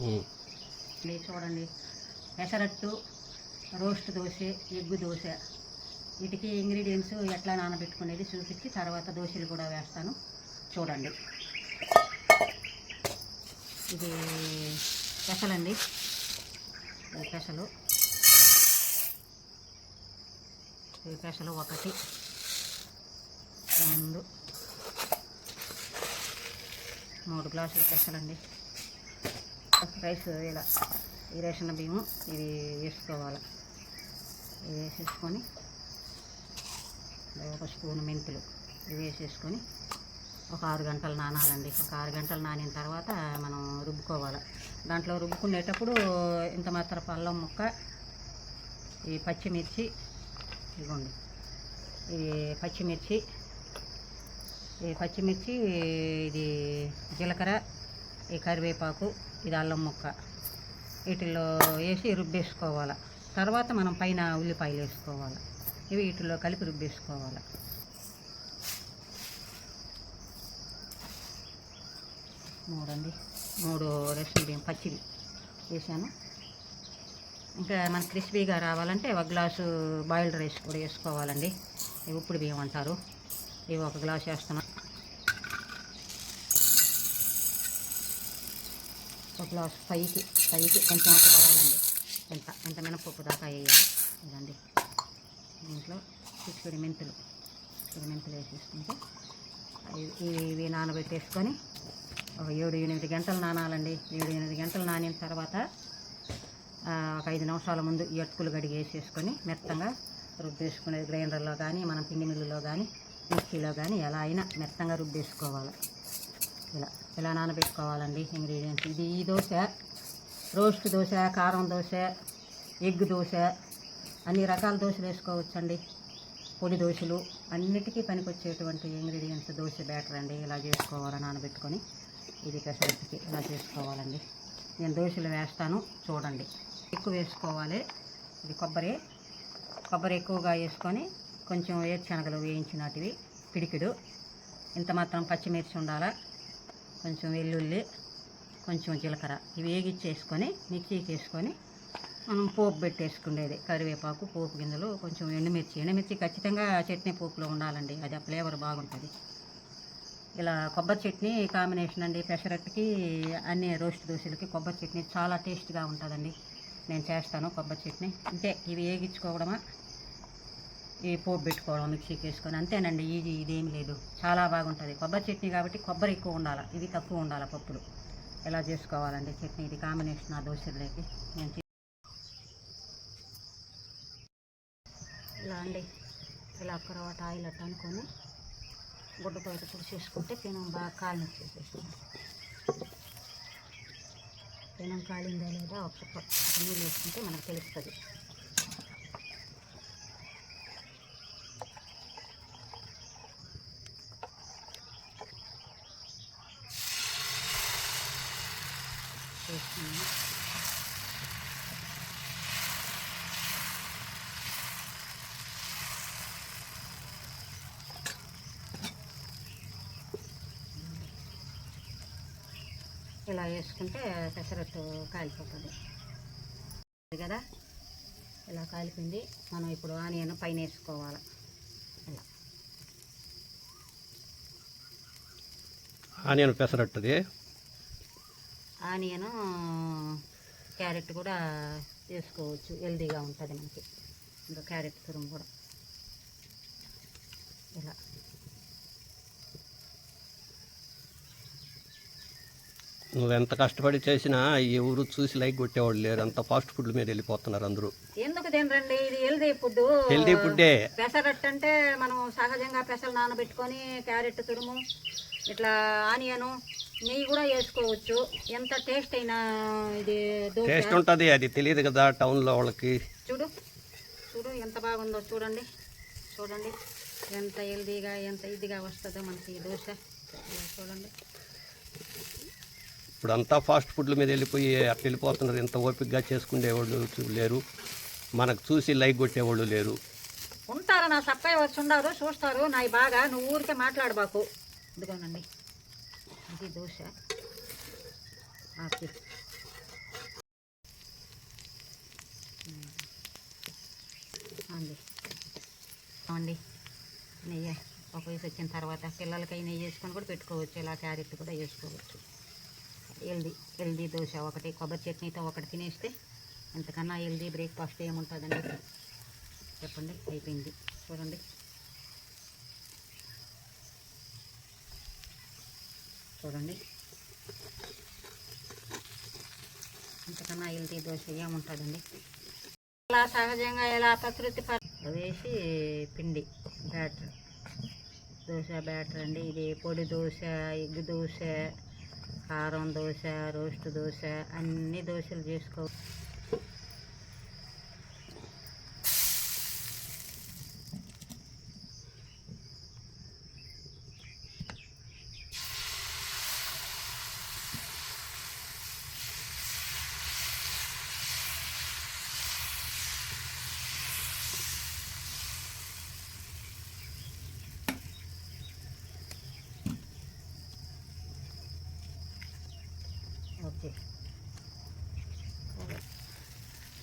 ఇది చూడండి. Pesarattu roast dosa egg dosa. వీటికి ఇంగ్రీడియంట్స్ ఎట్లా నానబెట్టుకునేది చూపించి తర్వాత దోశలు కూడా వేస్తాను. చూడండి. ఇది పెసలండి. పెసలు. ఈ పెసలు ఒకటి రెండు మూడు గ్లాసులు పెసలండి. రైస్ ఇలా ఈ రేషన్ బియ్యము ఇది వేసుకోవాలి. ఇది వేసేసుకొని ఒక స్పూన్ మెంతులు ఇవి వేసేసుకొని ఒక ఆరు గంటలు నానాలండి. ఒక ఆరు గంటలు నానిన తర్వాత మనం రుబ్బుకోవాలి. దాంట్లో రుబ్బుకునేటప్పుడు ఇంత మాత్రం పళ్ళం ముక్క ఈ పచ్చిమిర్చి ఇదిగోండి ఇది పచ్చిమిర్చి ఈ పచ్చిమిర్చి ఇది జీలకర్ర ఈ కరివేపాకు ఇది అల్లం ముక్క. వీటిల్లో వేసి రుబ్బేసుకోవాలి. తర్వాత మనం పైన ఉల్లిపాయలు వేసుకోవాలి. ఇవి వీటిలో కలిపి రుబ్బేసుకోవాలి. మూడండి. మూడు రేషన్ బియ్యం పచ్చివి వేసాను. ఇంకా మన క్రిస్పీగా రావాలంటే ఒక గ్లాసు బాయిల్డ్ రైస్ కూడా వేసుకోవాలండి. ఇవి ఉప్పుడు బియ్యం అంటారు. ఇవి ఒక గ్లాస్ వేస్తున్నాను. ఒక గ్లాస్ పైకి పైకి కొంచెం పడాలండి ఎంత ఎంత మినపప్పు దాకా వేయాలి. ఇదండి. దీంట్లో చిక్కుడు మెంతులు చిక్కుడు మెంతులు వేసేసుకుంటే ఇవి- ఇవి నానబెట్టేసుకొని ఒక ఏడు ఎనిమిది గంటలు నానాలండి. ఏడు ఎనిమిది గంటలు నానిన తర్వాత ఒక ఐదు నిమిషాల ముందు ఈ గడిగి వేసేసుకొని మెత్తంగా రుబ్బేసుకునేది గ్రైండర్లో కానీ మనం పిండి మిల్లులో కానీ మిక్సీలో కానీ ఎలా అయినా మెత్తంగా రుబ్బేసుకోవాలి. ఇలా ఇలా నానబెట్టుకోవాలండి ఇంగ్రీడియంట్స్. ఇది ఈ దోశ రోస్ట్ దోశ కారం దోశ ఎగ్ దోశ అన్ని రకాల దోశలు వేసుకోవచ్చండి. పొడి దోశలు అన్నిటికీ పనికొచ్చేటువంటి ఇంగ్రీడియంట్స్ దోశ బ్యాటర్ అండి. ఇలా చేసుకోవాలి నానబెట్టుకొని. ఇది పెసరట్టుకి ఇలా చేసుకోవాలండి. నేను దోశలు వేస్తాను చూడండి. ఎక్కువ వేసుకోవాలి. ఇది కొబ్బరి కొబ్బరి ఎక్కువగా వేసుకొని కొంచెం వేరుశనగలు వేయించినటివి పిడికిడు. ఇంత మాత్రం పచ్చిమిర్చి ఉండాలా? కొంచెం వెల్లుల్లి కొంచెం జీలకర్ర. ఇవి వేగిచ్చేసుకొని మిక్సీకి వేసుకొని మనం పోపు పెట్టేసుకునేది. కరివేపాకు పోపు గింజలు కొంచెం ఎండుమిర్చి. ఎండుమిర్చి ఖచ్చితంగా చట్నీ పోపులో ఉండాలండి. అది ఆ ఫ్లేవర్ బాగుంటుంది. ఇలా కొబ్బరి చట్నీ కాంబినేషన్ అండి. పెసరట్టుకి అన్ని రోస్ట్ దోశలకి కొబ్బరి చట్నీ చాలా టేస్ట్గా ఉంటుందండి. నేను చేస్తాను కొబ్బరి చట్నీ. అంటే ఇవి వేగించుకోవడమా ఈ పోపు పెట్టుకోవడం మిక్సీకి వేసుకొని అంతేనండి ఈజీ ఇదేం లేదు. చాలా బాగుంటుంది. కొబ్బరి చట్నీ కాబట్టి కొబ్బరి ఎక్కువ ఉండాలి ఇది తక్కువ ఉండాలి పప్పులు. ఎలా చేసుకోవాలండి చట్నీ? ఇది కాంబినేషన్ ఆ దోశలకి నేను ఇలా అండి. ఇలా ఒక ఆయిల్ అట్ట అనుకొని గుడ్డ బయట పుడిచేసుకుంటే పెనం బాగా కాలినిచ్చేసేసాను పెనం కాలిందా లేదా ఒక నీళ్ళు వేసుకుంటే మనకు తెలుస్తుంది. ఇలా వేసుకుంటే పెసరట్టు కాలిపోతుంది. కదా? ఇలా కాలిపోయింది. మనం ఇప్పుడు ఆనియన్ పైన వేసుకోవాలి. ఇలా. ఆనియన్ పెసరట్టుది. ఆనియన్ క్యారెట్ కూడా వేసుకోవచ్చు. హెల్దీగా ఉంటుంది మనకి. ఇంకా క్యారెట్ తురుము కూడా ఇలా నువ్వు ఎంత కష్టపడి చేసినా ఎవరు చూసి లైక్ కొట్టేవాళ్ళు లేరు. అంత ఫాస్ట్ ఫుడ్ మీద వెళ్ళిపోతున్నారు అందరూ. ఎందుకు తినరండి? ఇది హెల్దీ ఫుడ్. హెల్దీ ఫుడ్డే. పెసరట్టు అంటే మనం సహజంగా పెసలు నానబెట్టుకొని క్యారెట్ తురుము ఇట్లా ఆనియను నెయ్యి కూడా వేసుకోవచ్చు. ఎంత టేస్ట్ అయినా ఇది దోశ. టేస్ట్ ఉంటుంది అది తెలియదు కదా టౌన్లో వాళ్ళకి. చూడు చూడు ఎంత బాగుందో చూడండి. చూడండి ఎంత హెల్దీగా ఎంత ఇదిగా వస్తుందో మనకి దోశ. చూడండి. ఇప్పుడు అంతా ఫాస్ట్ ఫుడ్ల మీద వెళ్ళిపోయి అట్లా వెళ్ళిపోతున్నారు. ఇంత ఓపికగా చేసుకునేవాళ్ళు లేరు. మనకు చూసి లైక్ కొట్టేవాళ్ళు లేరు. ఉంటారు నా సప్పై వచ్చి ఉండరు చూస్తారు. నాయి బాగా నువ్వు ఊరికే మాట్లాడబాకు ఇదిగోనండి. ఇది దోశ. అండి అండి నెయ్యి. ఒక వయసు వచ్చిన తర్వాత పిల్లలకి నెయ్యి వేసుకొని కూడా పెట్టుకోవచ్చు. ఇలా క్యారెట్ కూడా వేసుకోవచ్చు. హెల్దీ హెల్దీ దోశ ఒకటి కొబ్బరి చట్నీతో ఒకటి తినేస్తే అంతకన్నా హెల్దీ బ్రేక్ఫాస్ట్ ఏముంటుందండి? చెప్పండి అయిపోయింది. చూడండి. చూడండి. అంతకన్నా హెల్దీ దోశ ఏముంటుందండి? ఇలా సహజంగా ఇలా ప్రకృతి వేసి పిండి బ్యాటర్. దోశ బ్యాటర్ అండి. ఇది పొడి దోశ ఎగ్ దోశ కారం దోశ రోస్ట్ దోశ అన్ని దోశలు చేసుకో ఓకే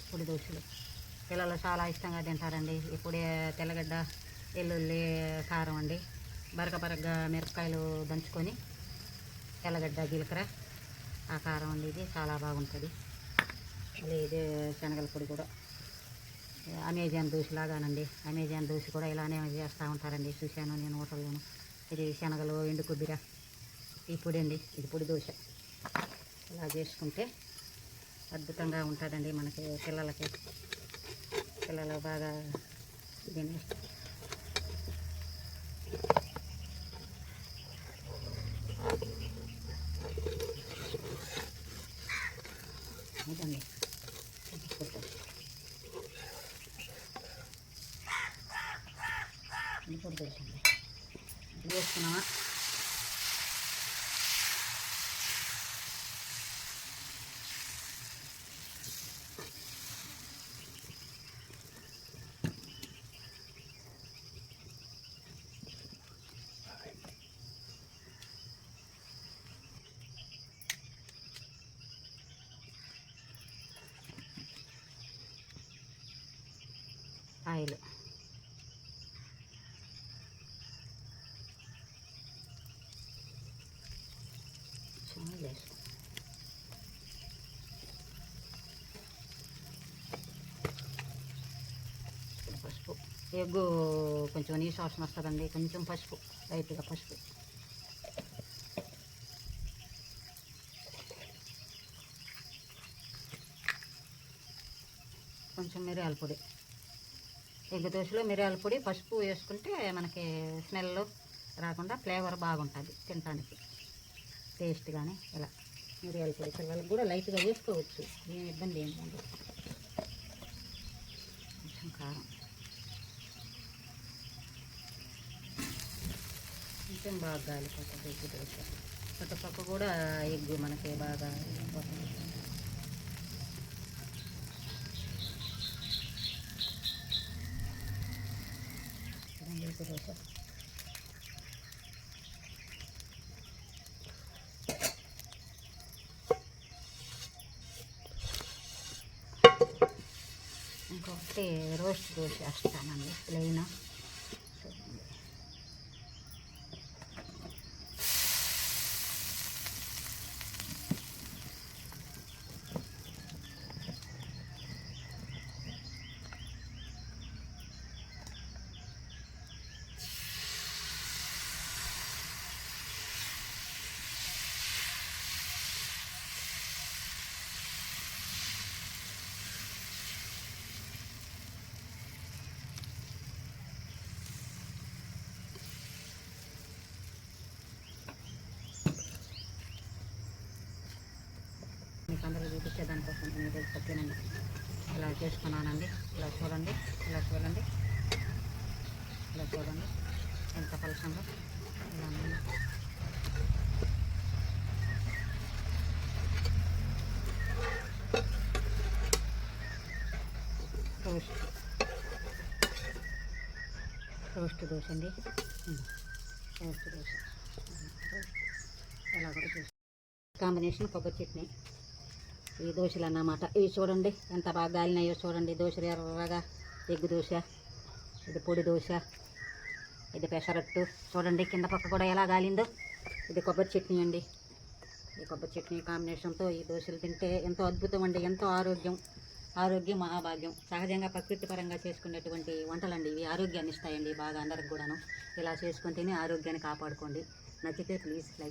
పొడి దోశలు. పిల్లలు చాలా ఇష్టంగా తింటారండి. ఇప్పుడే తెల్లగడ్డ వెల్లుల్లి కారం అండి. బరక బరకగా మిరపకాయలు దంచుకొని తెల్లగడ్డ జీలకర్ర ఆ కారం అండి ఇది. చాలా బాగుంటుంది. మళ్ళీ ఇది శనగల పొడి కూడా. అమెజాన్ దోశ లాగానండి. అమెజాన్ దోశ కూడా ఇలానే చేస్తూ ఉంటారండి. చూశాను నేను హోటల్లోను. ఇది శనగలు ఎండు కొబ్బరి ఈ పొడి అండి. ఇది పొడి దోశ. ఇలా చేసుకుంటే అద్భుతంగా ఉంటుందండి మనకి పిల్లలకి. పిల్లలు బాగా దీన్ని. ఇదండి. ఇది వేసుకున్నామా ఆయిల్ పసుపు. ఎగ్గు కొంచెం నీ వాసన వస్తుందండి కొంచెం పసుపు. లైట్గా పసుపు. కొంచెం మిరియాల పొడి. ఎగ్గు దోశలో మిరియాల పొడి పసుపు వేసుకుంటే మనకి స్మెల్ రాకుండా ఫ్లేవర్ బాగుంటుంది తినడానికి టేస్ట్ కానీ ఇలా మిరియాల పొడి పిల్లలకు కూడా లైట్గా వేసుకోవచ్చు. ఏం ఇబ్బంది ఏం ఉండదు. కొంచెం కారం. కొంచెం బాగా గాలిపోతుంది ఎగ్గు దోశ. చుట్టుపక్క కూడా ఎగ్గు మనకి బాగా పోతుంది చూడండి ఎగ్గు ఇంకొకటి రోస్ట్ దోశ వేస్తానండి ప్లెయిన్ చూడండి మీకు అందరూ చూపించే దానికోసం నేను ఈరోజు ఇలా చేసుకున్నానండి ఇలా చూడండి ఇలా చూడండి ఇలా చూడండి ఎంత పలసంగా ఇలా రోస్ట్ రోస్ట్ దోశ అండి రోస్ట్ దోశ ఇలా కూడా చూసి కాంబినేషన్ కొబ్బరి చట్నీ ఈ దోశలు అన్నమాట. ఇవి చూడండి ఎంత బాగా గాలినాయో చూడండి. దోశలు ఎర్రగా ఎగ్గు దోశ ఇది పొడి దోశ ఇది పెసరట్టు. చూడండి కింద పక్క కూడా ఎలా గాలిందో. ఇది కొబ్బరి చట్నీ అండి. ఈ కొబ్బరి చట్నీ కాంబినేషన్తో ఈ దోశలు తింటే ఎంతో అద్భుతం అండి ఎంతో ఆరోగ్యం. ఆరోగ్యం మహాభాగ్యం. సహజంగా ప్రకృతి పరంగా చేసుకునేటువంటి వంటలండి ఇవి. ఆరోగ్యాన్ని ఇస్తాయండి బాగా అందరికి కూడాను. ఇలా చేసుకొని తిని ఆరోగ్యాన్ని కాపాడుకోండి. నచ్చితే ప్లీజ్ లైక్